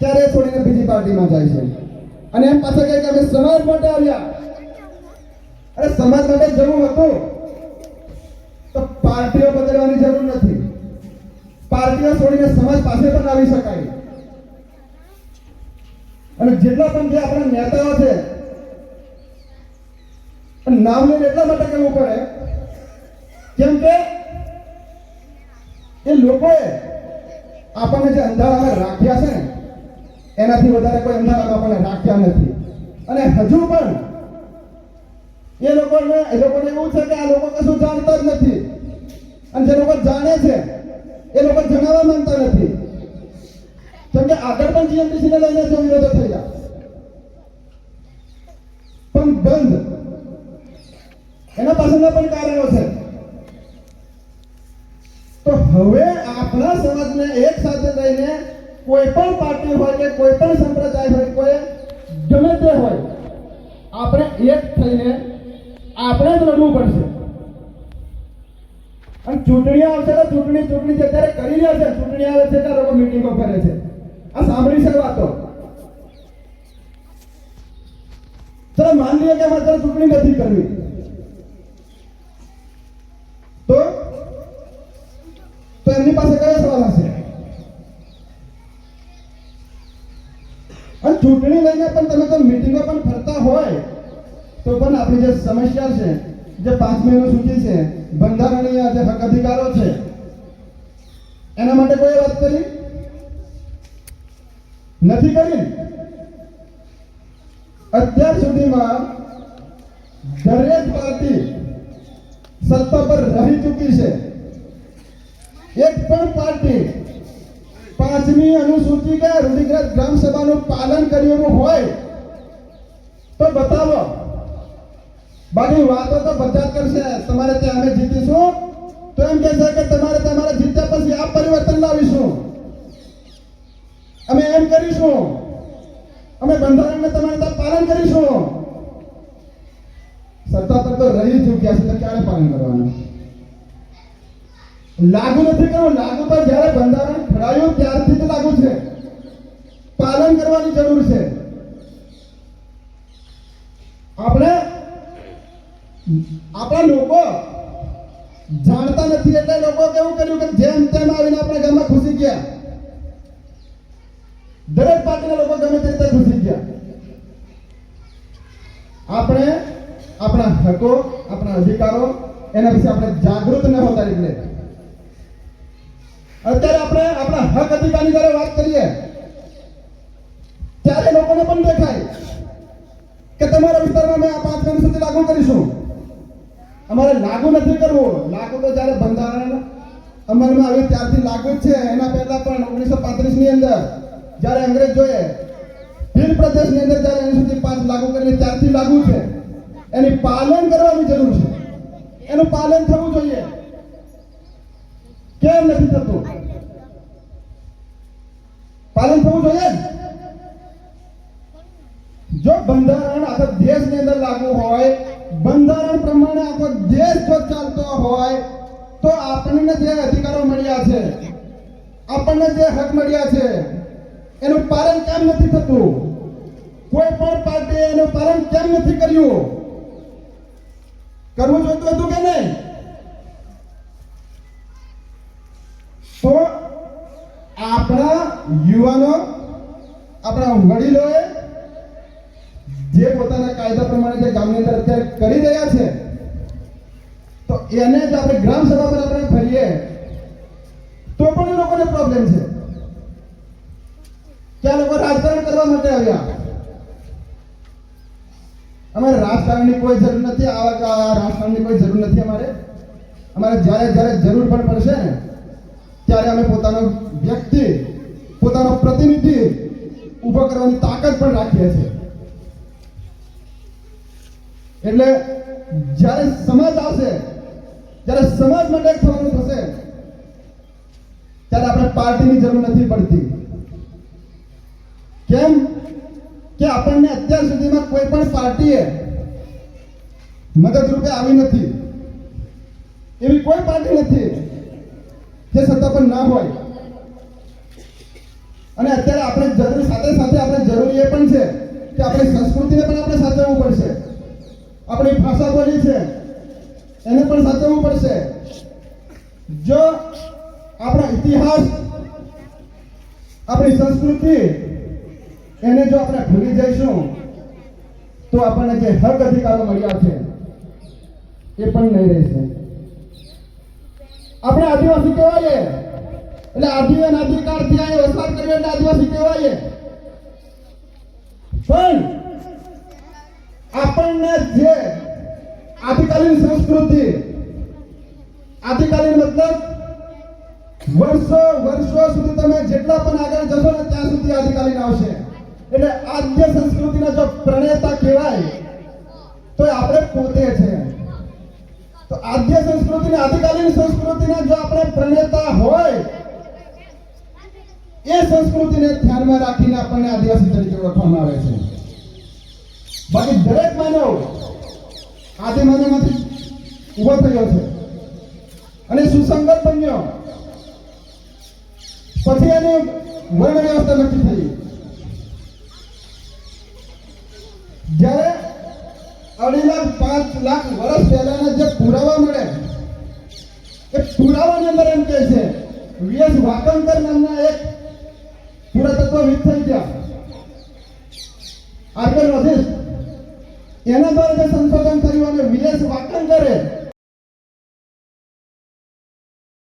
ત્યારે છોડીને બીજી પાર્ટીમાં જાય છે. અને એમ પાછા કહે કે અમે સમાજ માટે આવ્યા. અરે સમાજ માટે જવું હતું. તો પાર્ટીઓ બદલવાની જરૂર નથી. પાર્ટીઓ છોડીને સમાજ પાસે પણ આવી શકાય. અને જેટલા પણ જે આપણા નેતાઓ છે નામ લઈને એટલા માટે કહેવું પડે, કેમ કે એ લોકોએ આપણને જે અંધારામાં રાખ્યા છે ને એનાથી વધારે કોઈ અંધારામાં આપણને રાખ્યા નથી. અને હજુ પણ એ લોકોને એ લોકોને એવું છે કે આ લોકો કશું જાણતા જ નથી. અને જે લોકો જાણે છે, એ લોકો જણાવવા માંગતા નથી. કેમ કે આગળ પણ જીએમડીસી ને લઈને જો વિરોધો થયા પણ બંધ એના પાછળના પણ કારણો છે. તો હવે આપણા સમાજને એક સાથે લઈને કોઈ પણ પાર્ટી હોય કે કોઈ પણ સંપ્રદાય હોય, કોઈ ગમે તે હોય, આપણે એક થઈને આપણે જ લડવું પડશે. અને ચૂંટણી આવશે તો ચૂંટણી ચૂંટણી જે અત્યારે કરી રહ્યા છે, ચૂંટણી આવે છે ત્યારે લોકો મિટિંગો કરે છે. આ સાંભળી છે વાતો. ચલો, માન લઈએ કે અત્યારે ચૂંટણી નથી કરવી. તો એમની પાસે કયો સવાલ હશે? ચૂંટણી લઈને પણ તમે તો મિટિંગો પણ ફરતા હોય. તો પણ આપણી જે સમસ્યા છે, જે પાંચ મહિનો સૂચિ છે, બંધારણીય જે હક અધિકારો છે, એના માટે કોઈ વાત કરી? નથી કરી? અત્યાર સુધીમાં દરેક પાર્ટી સત્તા પર રહી ચૂકી છે. એક પણ પાર્ટી પાંચમી અનુસૂચિ કે રૂઢિગ્રસ્ત ગ્રામ સભાનું પાલન કર્યું હોય, તો બતાવો. બાકી વાતો તો બધા કરશે. તમારે ત્યાં અમે જીતીશું. તો એમ કહેશે કે તમારે તમારે જીત્યા પછી આ પરિવર્તન લાવીશું. અમે એમ કરીશું. અમે બંધારણને તમારે ત્યાં પાલન કરીશું. સત્તા પર તો રહી ચૂક્યા છે, તો ક્યારે પાલન કરવાનું? લાગુ નથી કરવું લાગુ તો જ્યારે બંધારણ ખડાયું ત્યારથી જ લાગુ છે. પાલન કરવાની જરૂર છે. આપણે, આપણા લોકો જાણતા નથી એટલે લોકો કેવું કર્યું કે જેમ તેમ આવીને આપણા ગામમાં ઘૂસી ગયા. દરેક પાર્ટીના લોકો ગમે તે રીતે ઘૂસી ગયા. આપણે આપણા હકો, આપણા અધિકારો, એના વિશે આપણે જાગૃત ન હોતા એટલે અત્યારે આપણે આપણા હક અધિકારની જ્યારે વાત કરીએ. ત્યારે લોકોને પણ દેખાય કે તમારા વિસ્તારમાં અમે આ પાંચ વર્ષ સુધી લાગુ કરીશું. અમારે લાગુ નથી કરવું. લાગુ તો જ્યારે બંધારણ અમલમાં આવ્યું ત્યારથી લાગુ છે. એના પહેલા પણ ઓગણીસો પાંત્રીસની અંદર જ્યારે અંગ્રેજોએ ભીલ પ્રદેશની અંદર જ્યારે સુધી પાંચ લાગુ કરીને ત્યારથી લાગુ છે. એની પાલન કરવાની જરૂર છે. એનું પાલન થવું જોઈએ. કેમ નથી થતું? પાલન થવું જોઈએ? જો બંધારણ આખા દેશની અંદર લાગુ હોય, બંધારણ પ્રમાણે આખો દેશ જો ચાલતો હોય, તો આપણને જે અધિકારો મળ્યા છે, આપણને જે હક મળ્યા છે, એનું પાલન કેમ નથી થતું? કોઈ પણ પાર્ટીએ એનું પાલન કેમ નથી કર્યું? કરવું જોઈતું હતું કે નહીં? તો યુવાનો, આપણા વડીલોએ જે પોતાના કાયદા પ્રમાણે જે ગામની અંદર અત્યારે કરી રહ્યા છે, તો એને જ આપણે ગ્રામ સભા પર આપણે ફરીએ, તો પણ એ લોકોને પ્રોબ્લેમ છે. ત્યાં લોકો રાજકારણ કરવા માટે આવ્યા. અમારે રાજકારણની કોઈ જરૂર નથી, આવા રાજકારણની કોઈ જરૂર નથી અમારે. અમારે જ્યારે જ્યારે જરૂર પણ પડશે ને, ત્યારે અમે પોતાનો વ્યક્તિ પોતાનો પ્રતિનિધિ ઊભો કરવાની તાકાત પણ રાખીએ છીએ એટલે જ્યારે સમાજ આવશે, જ્યારે સમાજ માટે થવાનું થશે, ત્યારે આપણે પાર્ટીની જરૂર નથી પડતી. કેમ? કે આપણને અત્યાર સુધીમાં કોઈ પણ પાર્ટીએ મદદરૂપે આવી નથી. એવી કોઈ પાર્ટી નથી જે સત્તા પર ના હોય. અને અત્યારે આપણે જરૂર સાથે સાથે આપણે જરૂરી એ પણ છે કે આપણી સંસ્કૃતિને પણ આપણે સાચવવું પડશે. આપણી ભાષા બોલી છે, એને પણ સાચવવું પડશે. જો આપણા ઇતિહાસ, આપણી સંસ્કૃતિ એને જો આપણે ભૂલી જઈશું, તો આપણને જે હક અધિકારો મળ્યા છે એ પણ નહીં રહેશે. આપણે આદિવાસી કહેવાય એટલે આદિ અને આદિકાળથી અહીં વસવાટ કર્યો એટલે આદિવાસી કહેવાય. પણ આપણને જે આદિકાલીન સંસ્કૃતિ, આદિકાલીન મતલબ વર્ષો વર્ષો સુધી તમે જેટલા પણ આગળ જશો ને ત્યાં સુધી આદિકાલીન આવશે. એટલે આદ્ય સંસ્કૃતિના જો પ્રણેતા કહેવાય, તો એ આપણે પોતે છે. તો આદ્ય સંસ્કૃતિને આદિકાલીન સંસ્કૃતિના જો આપણે પ્રણેતા હોય એ સંસ્કૃતિને ધ્યાનમાં રાખીને આપણને આદિવાસી તરીકે ઓળખવામાં આવે છે. બાકી દરેક માનવ આદિ માનવમાંથી ઊભો થયો છે. અને સુસંગત બન્યો. પછી એની વર્ણ વ્યવસ્થા નક્કી થઈ. જ્યારે અઢી લાખ પાંચ લાખ વર્ષ પહેલાના જે પુરાવા મળે, એ પુરાવાની અંદર એમ કહે છે વીએસ વાકણકર નામના એના દ્વારા જે સંશોધન કર્યું અને વીએસ વાકણકરે